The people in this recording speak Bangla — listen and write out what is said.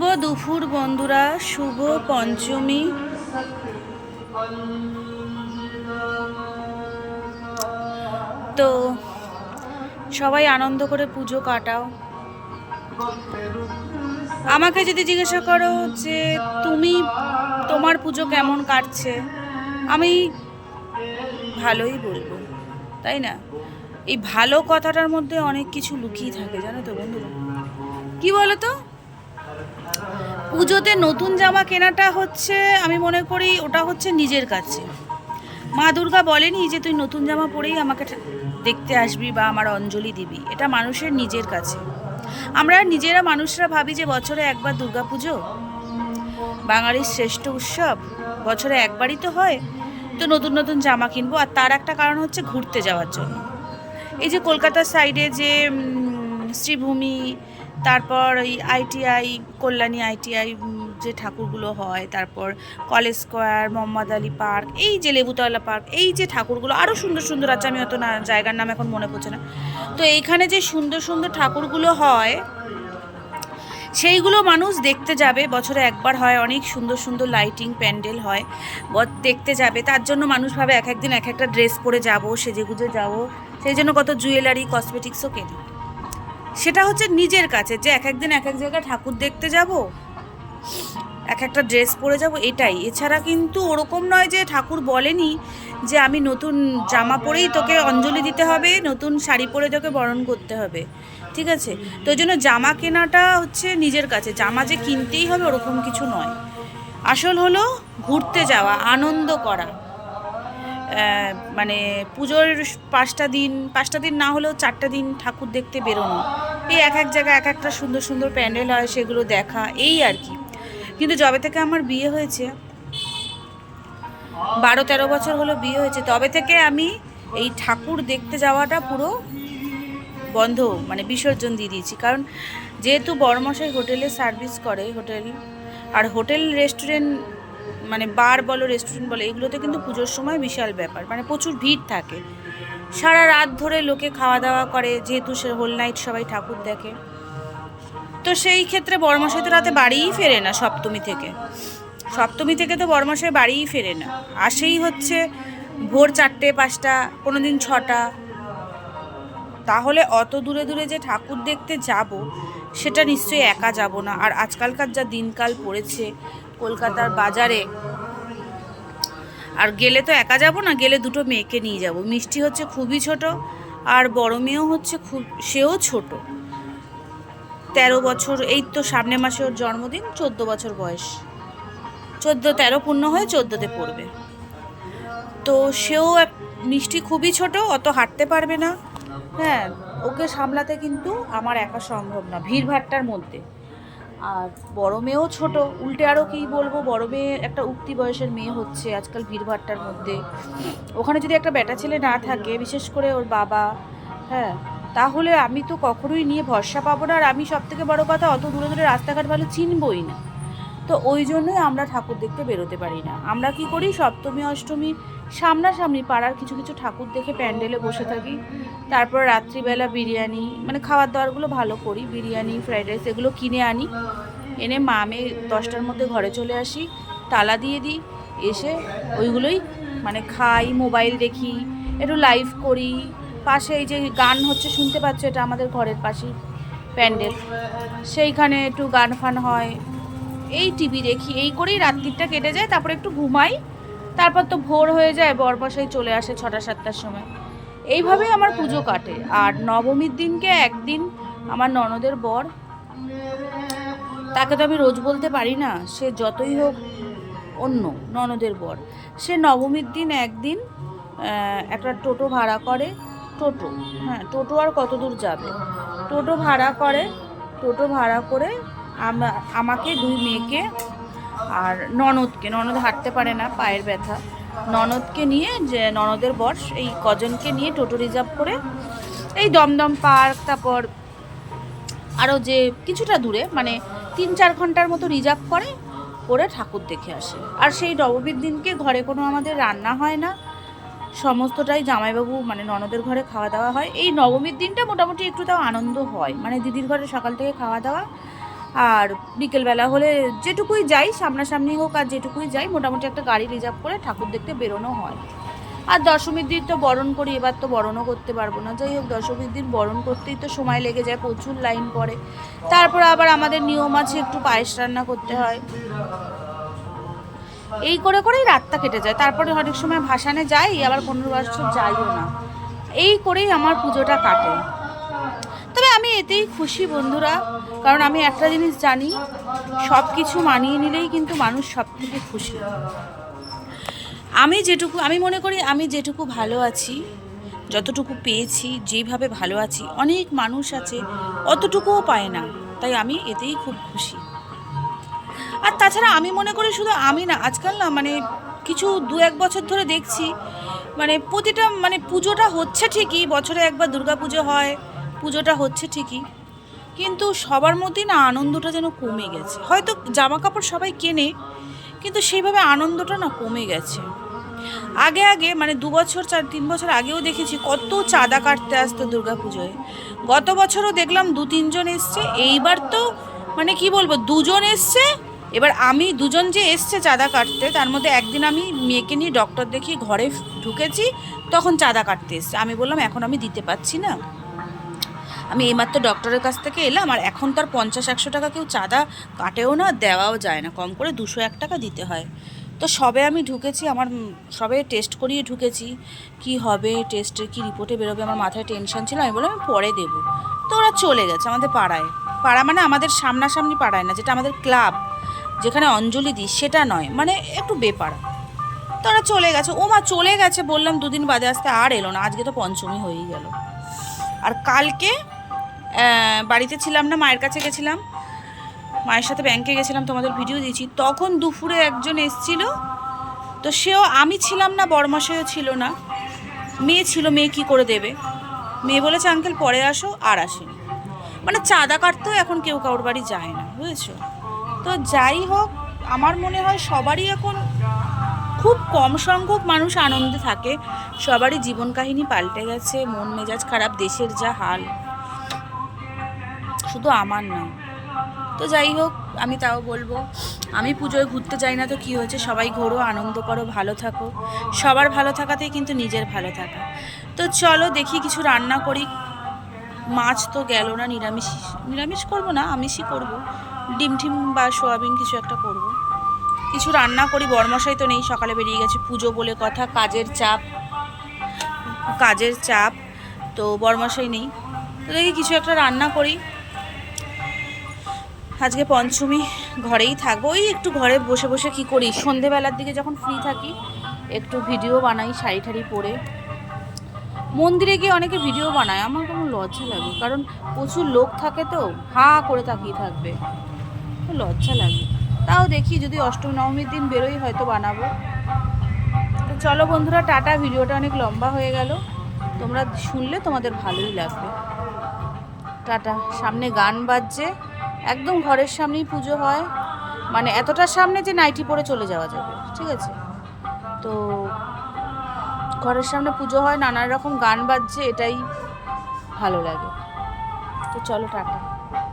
শুভ দুপুর বন্ধুরা, শুভ পঞ্চমী। তো সবাই আনন্দ করে পুজো কাটাও। আমাকে যদি জিজ্ঞাসা করো যে তুমি তোমার পুজো কেমন কাটছে, আমি ভালোই বলব, তাই না? এই ভালো কথাটার মধ্যে অনেক কিছু লুকিয়ে থাকে, জানো তো বন্ধুরা। কি বলো তো? পুজোতে নতুন জামা কেনাটা হচ্ছে, আমি মনে করি ওটা হচ্ছে নিজের কাছে। মা দুর্গা বলেনি যে তুই নতুন জামা পরেই আমাকে দেখতে আসবি বা আমার অঞ্জলি দিবি। এটা মানুষের নিজের কাছে। আমরা নিজেরা মানুষরা ভাবি যে বছরে একবার দুর্গা পুজো, বাঙালির শ্রেষ্ঠ উৎসব, বছরে একবারই তো হয়, তো নতুন নতুন জামা কিনবো। আর তার একটা কারণ হচ্ছে ঘুরতে যাওয়ার জন্য। এই যে কলকাতার সাইডে যে শ্রীভূমি তারপর এই আইটিআই কল্যাণী আইটিআই যে ঠাকুরগুলো হয়, তারপর college square, Mohammad Ali park, এই যে লেবুতলা পার্ক, এই যে ঠাকুরগুলো আরও সুন্দর সুন্দর আছে, আমি অত না, জায়গার নাম এখন মনে পড়ছে না। তো এইখানে যে সুন্দর সুন্দর ঠাকুরগুলো হয়, সেইগুলো মানুষ দেখতে যাবে, বছরে একবার হয়, অনেক সুন্দর সুন্দর লাইটিং প্যান্ডেল হয় দেখতে যাবে, তার জন্য মানুষ ভাবে এক একদিন এক একটা ড্রেস পরে যাব সেজে গুজে যাব, সেই জন্য কত জুয়েলারি কসমেটিক্সও কেনে। সেটা হচ্ছে নিজের কাছে, যে এক একদিন এক এক জায়গায় ঠাকুর দেখতে যাব, এক একটা ড্রেস পরে যাব, এটাই। এছাড়া কিন্তু ওরকম নয় যে ঠাকুর বলেনি যে আমি নতুন জামা পরেই তোকে অঞ্জলি দিতে হবে, নতুন শাড়ি পরে তোকে বরণ করতে হবে। ঠিক আছে? তো জন্য জামা কেনাটা হচ্ছে নিজের কাছে, জামা যে কিনতেই হবে ওরকম কিছু নয়। আসল হলো ঘুরতে যাওয়া, আনন্দ করা। মানে পুজোর পাঁচটা দিন পাঁচটা দিন না হলেও চারটা দিন ঠাকুর দেখতে বেরোনো। এই এক এক জায়গায় এক একটা সুন্দর সুন্দর প্যান্ডেল হয়, সেগুলো দেখা, এই আর কি। কিন্তু যবে থেকে আমার বিয়ে হয়েছে, বারো তেরো বছর হলো বিয়ে হয়েছে, তবে থেকে আমি এই ঠাকুর দেখতে যাওয়াটা পুরো বন্ধ মানে বিসর্জন দিয়ে দিয়েছি। কারণ যেহেতু বড়মশাই হোটেলে সার্ভিস করে হোটেল, আর হোটেল, রেস্টুরেন্ট মানে বার বলো রেস্টুরেন্ট বলো, এগুলোতে কিন্তু পুজোর সময় বিশাল ব্যাপার। মানে প্রচুর ভিড় থাকে। সারা রাত ধরে লোকে খাওয়া দাওয়া করে, যেহেতু সে হোল নাইট সবাই ঠাকুর দেখে। তো সেই ক্ষেত্রে বড়মশাই তো রাতে বাড়িই ফেরে না সপ্তমী থেকে। সপ্তমী থেকে তো বড়মশাই বাড়িই ফেরে না। আসেই হচ্ছে ভোর চারটে, পাঁচটা কোনো দিন ছটা। তাহলে অত দূরে দূরে যে ঠাকুর দেখতে যাব, সেটা নিশ্চয়ই একা যাব না। আর আজকালকার যা দিনকাল পড়েছে কলকাতার বাজারে। আর গেলে তো একা যাব না, গেলে দুটো মেয়েকে নিয়ে যাব। মিষ্টি হচ্ছে খুবই ছোট, আর বড় মেয়েও হচ্ছে খুব, সেও ছোট। তেরো বছর, এই তো সামনে মাসে ওর জন্মদিন, চোদ্দ বছর বয়স। চোদ্দ তেরো পূর্ণ হয়ে চোদ্দোতে পড়বে। তো সেও এক, মিষ্টি খুবই ছোট, অত হাঁটতে পারবে না। হ্যাঁ ওকে সামলাতে কিন্তু আমার একা সম্ভব না ভিড়ভাট্টার মধ্যে। আর বড় মেয়েও ছোট, উল্টে আরও কী বলব? বড় মেয়ে একটা উক্তি বয়সের মেয়ে হচ্ছে আজকাল ভিড়ভাট্টার মধ্যে। ওখানে যদি একটা বেটা ছেলে না থাকে, বিশেষ করে ওর বাবা হ্যাঁ তাহলে আমি তো কখনোই নিয়ে ভরসা পাবো না। আর আমি সব থেকে বড় কথা, অত দূরে দূরে রাস্তাঘাট ভালো চিনবই না। তো ওই জন্যই আমরা ঠাকুর দেখতে বেরোতে পারি না। আমরা কি করি? সপ্তমী, অষ্টমী, সামনাসামনি পাড়ার কিছু কিছু ঠাকুর দেখে প্যান্ডেলে বসে থাকি। তারপর রাত্রিবেলা বিরিয়ানি মানে খাবার দাবারগুলো ভালো করি। বিরিয়ানি, ফ্রাইড রাইস এগুলো কিনে আনি। এনে মা, আমি দশটার মধ্যে ঘরে চলে আসি। তালা দিয়ে দিই। এসে ওইগুলোই মানে খাই, মোবাইল দেখি, একটু লাইভ করি। পাশে এই যে গান হচ্ছে, শুনতে পাচ্ছ এটা আমাদের ঘরের পাশেই প্যান্ডেল। সেইখানে একটু গান ফান হয়। এই টিভি দেখি, এই করেই রাত্রিটা কেটে যায়, তারপরে একটু ঘুমাই, তারপর তো ভোর হয়ে যায় বরবাসাই চলে আসে ছটা, সাতটার সময়। এইভাবেই আমার পুজো কাটে। আর নবমীর দিনকে একদিন আমার ননদের বর, তাকে তো আমি রোজ বলতে পারি না, সে যতই হোক অন্য ননদের বর, সে নবমীর দিন একদিন একটা টোটো ভাড়া করে, টোটো হ্যাঁ টোটো আর কত দূর যাবে? টোটো ভাড়া করে, টোটো ভাড়া করে আমাকে দুই মেয়েকে আর ননদকে, ননদ হাঁটতে পারে না, পায়ের ব্যথা। ননদকে নিয়ে যে ননদের বর্ষ, এই কজনকে নিয়ে টোটো রিজার্ভ করে এই দমদম পার্ক, তারপর আরও যে কিছুটা দূরে মানে তিন চার ঘণ্টার মতো রিজার্ভ করে করে ঠাকুর দেখে আসে। আর সেই নবমীর দিনকে ঘরে কোনো আমাদের রান্না হয় না। সমস্তটাই জামাইবাবু মানে ননদের ঘরে খাওয়া দাওয়া হয়। এই নবমীর দিনটা মোটামুটি একটু তাও আনন্দ হয়। মানে দিদির ঘরে সকাল থেকে খাওয়া দাওয়া আর বিকেলবেলা হলে যেটুকুই যাই, সামনাসামনি হোক আর যেটুকুই যাই, মোটামুটি একটা গাড়ি রিজার্ভ করে ঠাকুর দেখতে বেরোনো হয়। আর দশমীর দিন তো বরণ করি, এবার তো বরণও করতে পারব না। যাই হোক, দশমীর দিন বরণ করতেই তো সময় লেগে যায়, প্রচুর লাইন পড়ে। তারপর আবার আমাদের নিয়ম আছে, একটু পায়েস রান্না করতে হয়। এই করে করেই রাতটা কেটে যায়। তারপরে অনেক সময় ভাসানে যাই, আবার পনেরো বছর যাইও না। এই করেই আমার পুজোটা কাটে। আমি এতেই খুশি, বন্ধুরা। কারণ আমি একটা জিনিস জানি সব কিছু মানিয়ে নিলেই কিন্তু মানুষ সব থেকে খুশি। আমি যেটুকু, আমি মনে করি আমি যেটুকু ভালো আছি, যতটুকু পেয়েছি, যেভাবে ভালো আছি, অনেক মানুষ আছে, অতটুকুও পায় না। তাই আমি এতেই খুব খুশি। আর তাছাড়া আমি মনে করি শুধু আমি না, আজকাল না মানে কিছু দু এক বছর ধরে দেখছি মানে প্রতিটা মানে পুজোটা হচ্ছে ঠিকই, বছরে একবার দুর্গা পুজো হয় পুজোটা হচ্ছে ঠিকই, কিন্তু সবার মধ্যেই না আনন্দটা যেন কমে গেছে। হয়তো জামা কাপড় সবাই কেনে, কিন্তু সেইভাবে আনন্দটা না কমে গেছে। আগে আগে মানে দু বছর, চার, তিন বছর আগেও দেখেছি কত চাঁদা কাটতে আসতো পুজোয়। গত বছরও দেখলাম দু, তিনজন এসছে, এইবার তো মানে কি বলব, দুজন এসছে, এবার আমি, দুজন যে এসছে চাঁদা কাটতে, তার মধ্যে একদিন আমি মেয়েকে নিয়ে ডক্টর দেখিয়ে ঘরে ঢুকেছি, তখন চাঁদা কাটতে এসছে। আমি বললাম, এখন আমি দিতে পারছি না। আমি এইমাত্র ডক্টরের কাছ থেকে এলাম, আর এখন তো আর পঞ্চাশ, একশো টাকা কেউ চাঁদা কাটেও না, দেওয়াও যায় না। কম করে দুশো এক টাকা দিতে হয়। তো সবে আমি ঢুকেছি, আমার সবে টেস্ট করিয়ে ঢুকেছি। কি হবে টেস্টের কি রিপোর্টে বেরোবে, আমার মাথায় টেনশন ছিল, আমি বললাম, আমি পরে দেবো। তো ওরা চলে গেছে আমাদের পাড়ায়। পাড়া মানে আমাদের সামনাসামনি পাড়ায় না, যেটা আমাদের ক্লাব যেখানে অঞ্জলি দিই, সেটা নয় মানে একটু বেপাড়া। তো ওরা চলে গেছে। ও মা চলে গেছে, বললাম, দুদিন বাদে আসতে আর এলো না, আজকে তো পঞ্চমী হয়েই গেল। আর কালকে বাড়িতে ছিলাম না, মায়ের কাছে গেছিলাম। মায়ের সাথে ব্যাংকে গেছিলাম, তোমাদের ভিডিও দিয়েছি। তখন দুপুরে একজন এসছিল। তো সেও, আমি ছিলাম না বড়মাসেও ছিল না। মেয়ে ছিল, মেয়ে কি করে দেবে? মেয়ে বলেছে, আঙ্কেল, পরে আসো, আর আসেনি। মানে চাঁদা কাটতেও এখন কেউ কারোর বাড়ি যায় না, বুঝেছ? তো যাই হোক, আমার মনে হয় সবারই এখন খুব কম সংখ্যক মানুষ আনন্দে থাকে। সবারই জীবন কাহিনী পাল্টে গেছে, মন মেজাজ খারাপ, দেশের যা হাল। শুধু আমার না। তো যাই হোক, আমি তাও বলব, আমি পুজোয় ঘুরতে যাই না তো কি হয়েছে? সবাই ঘোরো, আনন্দ করো, ভালো থাকো। সবার ভালো থাকাতেই কিন্তু নিজের ভালো থাকা। তো চলো দেখি কিছু রান্না করি। মাছ তো গেল না, নিরামিষ নিরামিষ করব না, আমিষই করব। ডিম টিম বা সোয়াবিন কিছু একটা করব। কিছু রান্না করি, বরমশাই তো নেই, সকালে বেরিয়ে গেছে। পুজো বলে কথা, কাজের চাপ কাজের চাপ, তো বরমশাই নেই। তো দেখি কিছু একটা রান্না করি। আজকে পঞ্চমী ঘরেই থাকব। ওই একটু ঘরে বসে বসে কি করি? সন্ধেবেলার দিকে যখন ফ্রি থাকি, একটু ভিডিও বানাই, শাড়ি ঠাড়ি পরে। মন্দিরে গিয়ে অনেকে ভিডিও বানায়, আমার কোনো লজ্জা লাগে। কারণ প্রচুর লোক থাকে তো, হা করে তাকিয়ে থাকবে। লজ্জা লাগে। তাও দেখি যদি অষ্টমী, নবমীর দিন বেরোই, হয়তো বানাবো। তো চলো বন্ধুরা, টাটা। ভিডিওটা অনেক লম্বা হয়ে গেল। তোমরা শুনলে তোমাদের ভালোই লাগবে। টাটা। সামনে গান বাজছে। একদম ঘরের সামনেই পুজো হয়। মানে এতটা সামনে যে নাইটি পরে চলে যাওয়া যাবে, ঠিক আছে? তো ঘরের সামনে পুজো হয় নানান রকম গান বাজছে, এটাই ভালো লাগে। তো চলো টাটা।